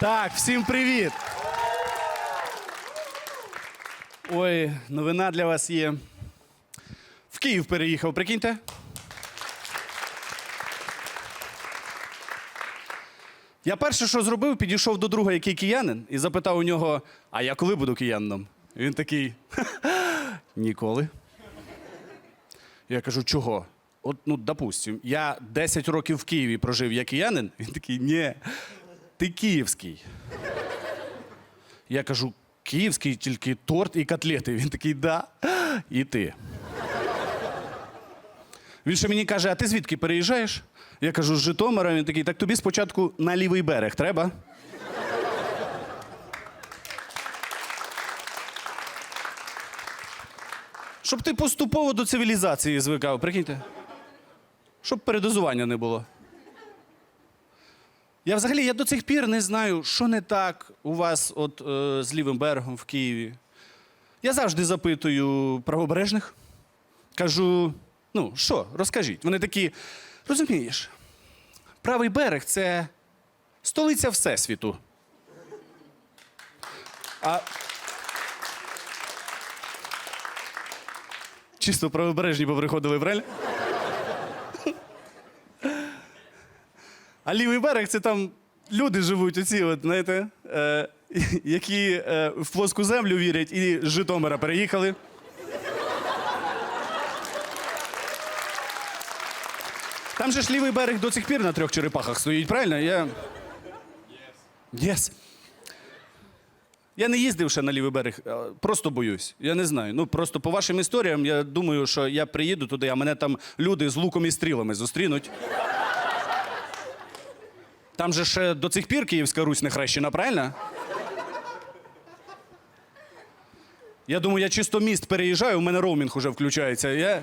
Так, всім привіт. Ой, новина для вас є. В Київ переїхав, прикиньте. Я перше, що зробив, підійшов до друга, який киянин, і запитав у нього: а я коли буду киянином? Він такий. Ніколи. Я кажу, чого? От, ну, допустим, я 10 років в Києві прожив як киянин. Він такий, ні, ти київський. Я кажу, київський, тільки торт і котлети. Він такий, да. І ти. Він ще мені каже, а ти звідки переїжджаєш? Я кажу, з Житомира. Він такий, так тобі спочатку на лівий берег треба. Щоб ти поступово до цивілізації звикав, прикиньте. Щоб передозування не було. Я взагалі я до цих пір не знаю, що не так у вас от, е, з лівим берегом в Києві. Я завжди запитую правобережних. Кажу: ну, що, розкажіть. Вони такі, розумієш, правий берег це столиця Всесвіту. А чисто правобережні поприходили, правильно? А лівий берег це там люди живуть, оці, от, знаєте, е, які е, в плоску землю вірять і з Житомира переїхали. Там же ж лівий берег до цих пір на трьох черепахах стоїть, правильно? Я... Yes. Я не їздив ще на лівий берег, просто боюсь. Я не знаю. Ну просто по вашим історіям, я думаю, що я приїду туди, а мене там люди з луком і стрілами зустрінуть. Там же ще до цих пір Київська Русь не хрещена, правильно? Я думаю, я чисто міст переїжджаю, у мене роумінг уже включається. Я...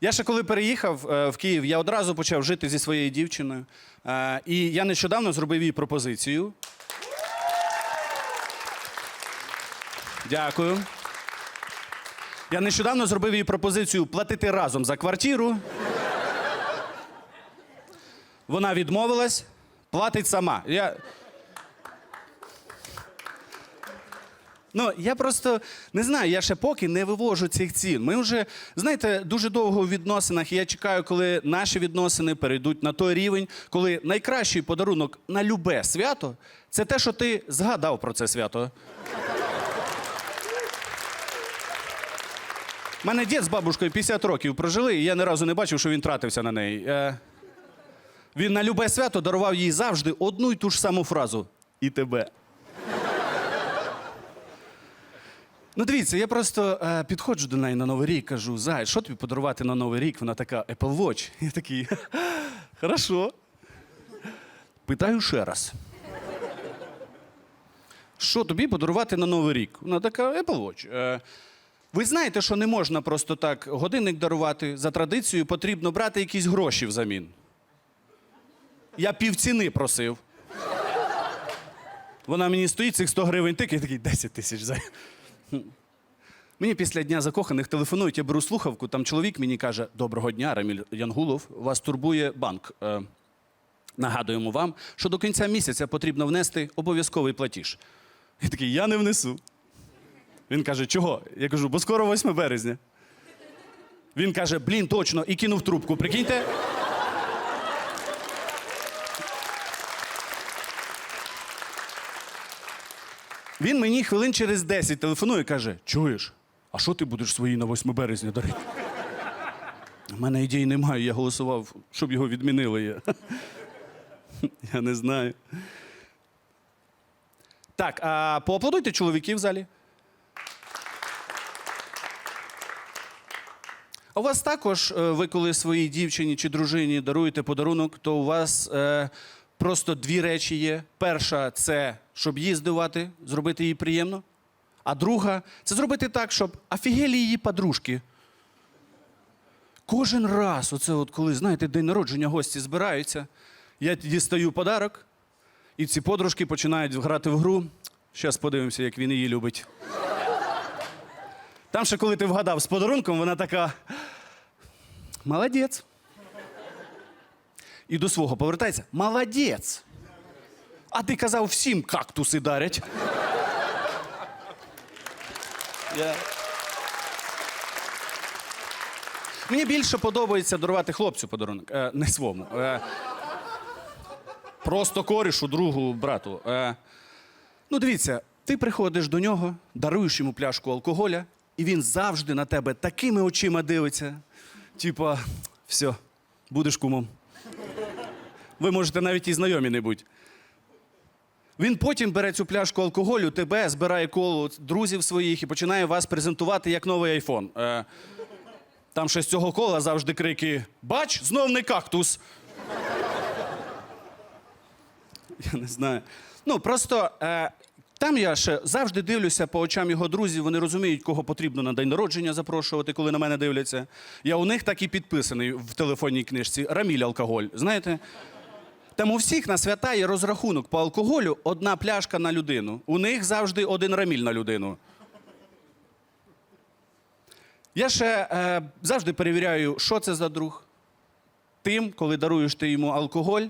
Я ще коли переїхав е, в Київ, я одразу почав жити зі своєю дівчиною. Е, і я нещодавно зробив їй пропозицію. Дякую. Я нещодавно зробив їй пропозицію платити разом за квартиру. Вона відмовилась, платить сама. Я... Ну, я просто не знаю, я ще поки не вивожу цих цін. Ми вже, знаєте, дуже довго в відносинах, і я чекаю, коли наші відносини перейдуть на той рівень, коли найкращий подарунок на любе свято це те, що ти згадав про це свято. У мене дід з бабушкою 50 років прожили, і я ні разу не бачив, що він тратився на неї. Він на любе свято дарував їй завжди одну й ту ж саму фразу і тебе. Ну, дивіться, я просто е, підходжу до неї на Новий рік, кажу, Зай, що тобі подарувати на Новий рік? Вона така Apple Watch. Я такий, хорошо. Питаю ще раз. Що тобі подарувати на Новий рік? Вона така Apple Watch. Е, ви знаєте, що не можна просто так годинник дарувати. За традицією потрібно брати якісь гроші взамін. Я півціни просив. Вона мені стоїть цих 100 гривень тик, я такий 10 тисяч за. Мені після дня закоханих телефонують, я беру слухавку, там чоловік мені каже: Доброго дня, Раміль Янгулов, вас турбує банк. Е, нагадуємо вам, що до кінця місяця потрібно внести обов'язковий платіж. Я такий, я не внесу. Він каже, чого? Я кажу, бо скоро 8 березня. Він каже, блін, точно, і кинув трубку. Прикиньте. Він мені хвилин через 10 телефонує і каже: Чуєш, а що ти будеш своїй на 8 березня дарити? У мене ідей немає, я голосував, щоб його відмінили. Я, я не знаю. Так, а поаплодуйте чоловіків в залі. У вас також, е, ви коли своїй дівчині чи дружині даруєте подарунок, то у вас е, просто дві речі є. Перша це щоб її здивувати, зробити їй приємно. А друга це зробити так, щоб офігелі її подружки. Кожен раз, оце от коли, знаєте, день народження гості збираються, я дістаю подарок, і ці подружки починають грати в гру. Зараз подивимося, як він її любить. Там ще коли ти вгадав з подарунком, вона така. Молодець. І до свого повертається. Молодець. А ти казав, всім кактуси дарять. Я... Мені більше подобається дарувати хлопцю подарунок, е, не свому. Е, просто корішу, другу, брату. Е, ну, дивіться, ти приходиш до нього, даруєш йому пляшку алкоголя, і він завжди на тебе такими очима дивиться. Типа, все, будеш кумом. Ви можете навіть і знайомі не бути. Він потім бере цю пляшку алкоголю, тебе збирає коло друзів своїх і починає вас презентувати як новий айфон. Е, там ще з цього кола завжди крики: Бач, знов не кактус. Я не знаю. Ну, просто е, там я ще завжди дивлюся по очам його друзів. Вони розуміють, кого потрібно на день народження запрошувати, коли на мене дивляться. Я у них так і підписаний в телефонній книжці Раміль алкоголь. Знаєте? Там у всіх на свята є розрахунок по алкоголю одна пляшка на людину. У них завжди один раміль на людину. Я ще е, завжди перевіряю, що це за друг. Тим, коли даруєш ти йому алкоголь.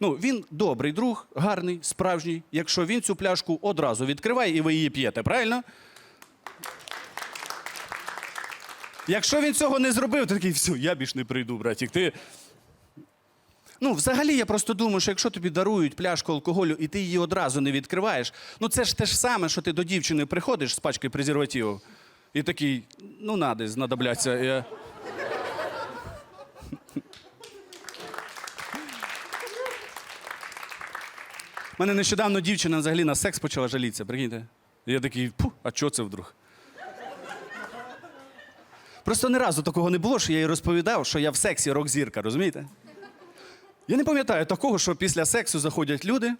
Ну, він добрий друг, гарний, справжній. Якщо він цю пляшку одразу відкриває і ви її п'єте, правильно? Якщо він цього не зробив, то такий, все, я більш не прийду, братік. Ти. Ну, взагалі, я просто думаю, що якщо тобі дарують пляшку алкоголю і ти її одразу не відкриваєш, ну це ж те ж саме, що ти до дівчини приходиш з пачкою презервативів і такий, ну надо, знадобляться. Я... Мене нещодавно дівчина взагалі на секс почала жалітися, прикиньте. Я такий, пу, а чого це вдруг? Просто ні разу такого не було, що я їй розповідав, що я в сексі рок-зірка, розумієте? Я не пам'ятаю такого, що після сексу заходять люди,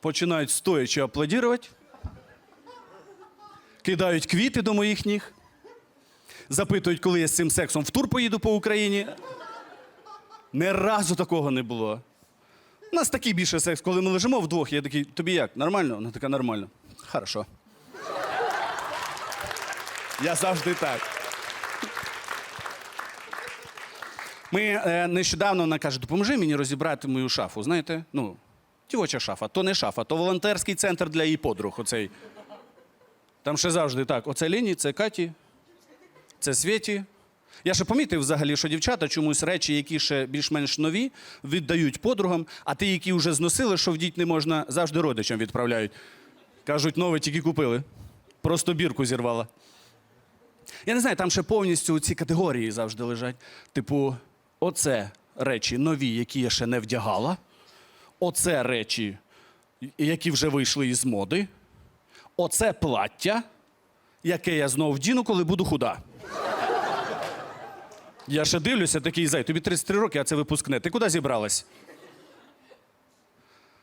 починають стоячи аплодувати, кидають квіти до моїх ніг, запитують, коли я з цим сексом в тур поїду по Україні. Ні разу такого не було. У нас такий більше секс, коли ми лежимо вдвох, я такий, тобі як? Нормально? Вона така нормально. Хорошо. Я завжди так. Ми е, нещодавно вона каже, допоможи мені розібрати мою шафу. Знаєте, ну, дівоча шафа, то не шафа, то волонтерський центр для її подруг. Оцей. Там ще завжди так: оце Лені, це Каті, це Світі. Я ще помітив взагалі, що дівчата чомусь речі, які ще більш-менш нові, віддають подругам, а ті, які вже зносили, що вдіть не можна, завжди родичам відправляють. Кажуть, нове тільки купили. Просто бірку зірвала. Я не знаю, там ще повністю ці категорії завжди лежать. Типу, оце речі нові, які я ще не вдягала. Оце речі, які вже вийшли із моди. Оце плаття, яке я знов вдіну, коли буду худа. Я ще дивлюся, такий зай, тобі 33 роки, а це випускне. Ти куди зібралась?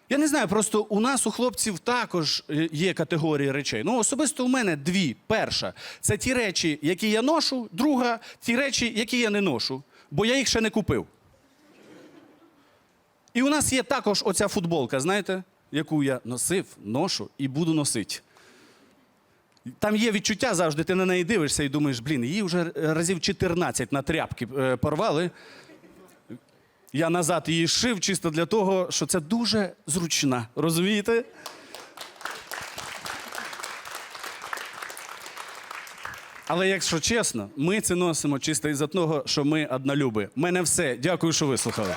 Я не знаю, просто у нас, у хлопців, також є категорії речей. Ну, особисто у мене дві. Перша це ті речі, які я ношу, друга ті речі, які я не ношу, бо я їх ще не купив. І у нас є також оця футболка, знаєте, яку я носив, ношу і буду носити. Там є відчуття завжди, ти на неї дивишся і думаєш, блін, її вже разів 14 на тряпки е, порвали. Я назад її шив чисто для того, що це дуже зручна. Розумієте? Але якщо чесно, ми це носимо чисто із-за того, що ми однолюби. У мене все. Дякую, що вислухали.